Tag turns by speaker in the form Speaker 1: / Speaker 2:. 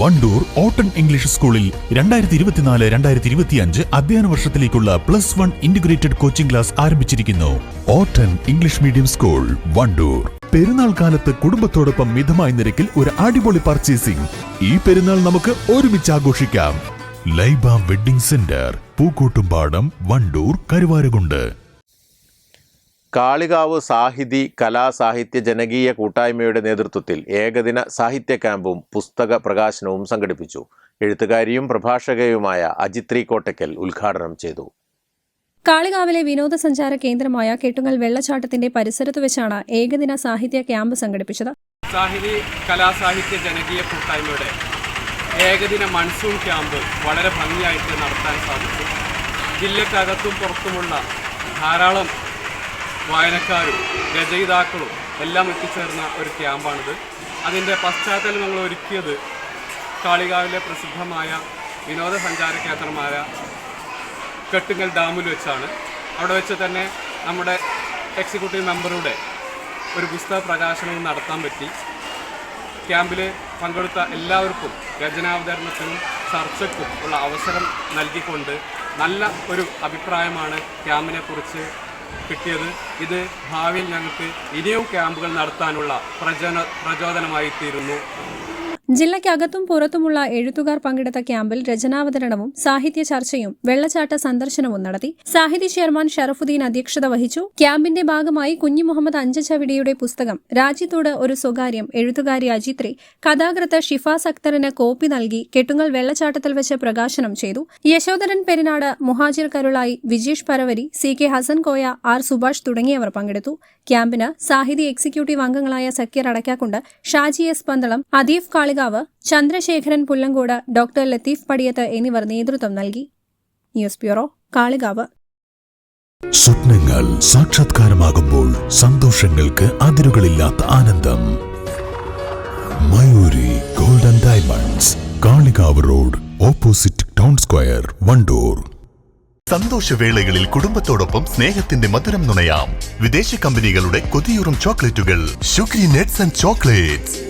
Speaker 1: Wandoor ഓട്ടൺ English സ്കൂളിൽ രണ്ടായിരത്തി ഇരുപത്തിനാല് രണ്ടായിരത്തി ഇരുപത്തിയഞ്ച് അധ്യയന വർഷത്തിലേക്കുള്ള plus one integrated coaching class ആരംഭിച്ചിരിക്കുന്നു. ഓട്ടൺ English medium school Wandoor. Perunnal കാലത്ത് കുടുംബത്തോടൊപ്പം മിതമായ നിരക്കിൽ ഒരു അടിപൊളി പർച്ചേസിംഗ് ഈ പെരുന്നാൾ നമുക്ക് ഒരുമിച്ച് ആഘോഷിക്കാം. Laiba wedding centre Pookkottumpadam Wandoor Karuvarakundu.
Speaker 2: Kalikavu Sahithi കലാസാഹിത്യ ജനകീയ കൂട്ടായ്മയുടെ നേതൃത്വത്തിൽ ഏകദിന സാഹിത്യ ക്യാമ്പും പുസ്തക പ്രകാശനവും സംഘടിപ്പിച്ചു. എഴുത്തുകാരിയും പ്രഭാഷകയുമായ അജിത്രി കോട്ടയ്ക്കൽ ഉദ്ഘാടനം ചെയ്തു.
Speaker 3: കാളികാവിലെ വിനോദസഞ്ചാര കേന്ദ്രമായ കെട്ടുങ്ങൽ വെള്ളച്ചാട്ടത്തിന്റെ പരിസരത്ത് വെച്ചാണ് ഏകദിന സാഹിത്യ ക്യാമ്പ് സംഘടിപ്പിച്ചത്.
Speaker 4: സാഹിതി കലാസാഹിത്യ ജനകീയ കൂട്ടായ്മയുടെ ഏകദിന മൺസൂൺ ക്യാമ്പ് വളരെ ഭംഗിയായിട്ട് നടത്താൻ സാധിച്ചു. ജില്ലക്കകത്തും പുറത്തുമുള്ള ധാരാളം വായനക്കാരും രചയിതാക്കളും എല്ലാം എത്തിച്ചേർന്ന ഒരു ക്യാമ്പാണിത്. അതിന്റെ പശ്ചാത്തലം നമ്മൾ ഒരുക്കിയത് കാളികാവിലെ പ്രസിദ്ധമായ വിനോദസഞ്ചാര കേന്ദ്രമായ കെട്ടുങ്ങൽ ഡാമിൽ വെച്ചാണ്. അവിടെ വെച്ച് തന്നെ നമ്മുടെ എക്സിക്യൂട്ടീവ് മെമ്പറുടെ ഒരു പുസ്തക പ്രകാശനവും നടത്താൻ പറ്റി. ക്യാമ്പിൽ പങ്കെടുത്ത എല്ലാവർക്കും രചനാവതരണത്തിനും ചർച്ചയ്ക്കും ഉള്ള അവസരം നൽകിക്കൊണ്ട് നല്ല ഒരു അഭിപ്രായമാണ് ക്യാമ്പിനെ കുറിച്ച് കിട്ടിയത്. ഇത് ഭാവിയിൽ ഞങ്ങൾക്ക് ഇനിയും ക്യാമ്പുകൾ നടത്താനുള്ള പ്രചോദന പ്രചോദനമായി തീരുന്നു
Speaker 3: ജില്ലയ്ക്കകത്തും പുറത്തുമുള്ള എഴുത്തുകാർ പങ്കെടുത്ത ക്യാമ്പിൽ രചനാവതരണവും സാഹിത്യ ചർച്ചയും വെള്ളച്ചാട്ട സന്ദർശനവും നടത്തി സാഹിത്യ ചെയർമാൻ ഷറഫുദ്ദീൻ അധ്യക്ഷത വഹിച്ചു. ക്യാമ്പിന്റെ ഭാഗമായി കുഞ്ഞി മുഹമ്മദ് അഞ്ചച്ചവിടിയുടെ പുസ്തകം രാജ്യത്തോട് ഒരു സ്വകാര്യം എഴുത്തുകാരി അജിത്രി കഥാകൃത്ത് ഷിഫാസ് അക്തറിന് കോപ്പി നൽകി കെട്ടുങ്ങൽ വെള്ളച്ചാട്ടത്തിൽ വെച്ച് പ്രകാശനം ചെയ്തു. Yashodharan Perinad Muhajir Karulai Vijesh Paravari C K Hasan Koya R Subhash തുടങ്ങിയവർ പങ്കെടുത്തു. ക്യാമ്പിന് സാഹിതി എക്സിക്യൂട്ടീവ് അംഗങ്ങളായ സക്കീർ അടയ്ക്കാക്കുണ്ട് ഷാജി എസ് പന്തളം അദീഫ് കാളികാവ് ചന്ദ്രശേഖരൻ പുല്ലങ്കോട് ഡോക്ടർ ലത്തീഫ് പടിയത്ത് എന്നിവർ നേതൃത്വം നൽകി. News bureau Kalikavu.
Speaker 1: സ്വപ്നങ്ങൾ സാക്ഷാത്കാരമാകുമ്പോൾ സന്തോഷങ്ങൾക്ക് അതിരുകളില്ലാത്ത ആനന്ദം. Mayoori golden diamonds Kalikavu road opposite town square Wandoor.
Speaker 5: സന്തോഷവേളകളിൽ കുടുംബത്തോടൊപ്പം സ്നേഹത്തിന്റെ മധുരം നുണയാം. വിദേശ കമ്പനികളുടെ കൊതിയൂറും ചോക്ലേറ്റുകൾ. Sugary nuts and chocolates.